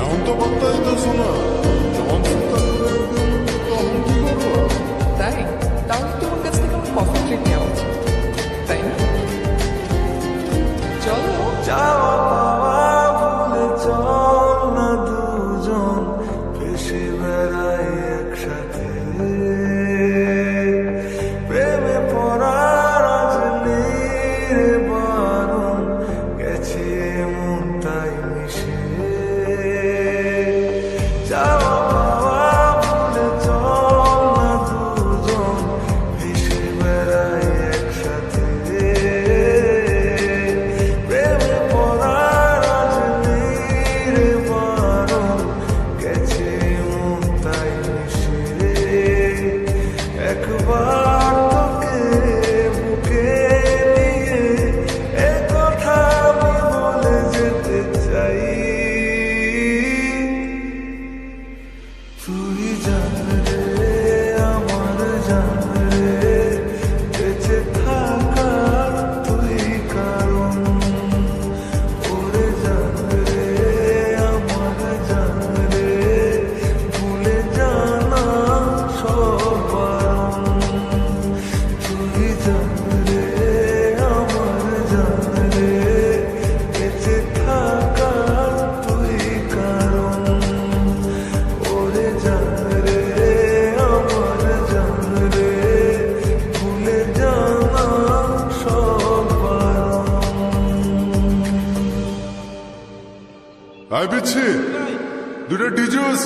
এখন তো বলতে হইতেছ না আই বিচ্ছি দুটো ডিজুস।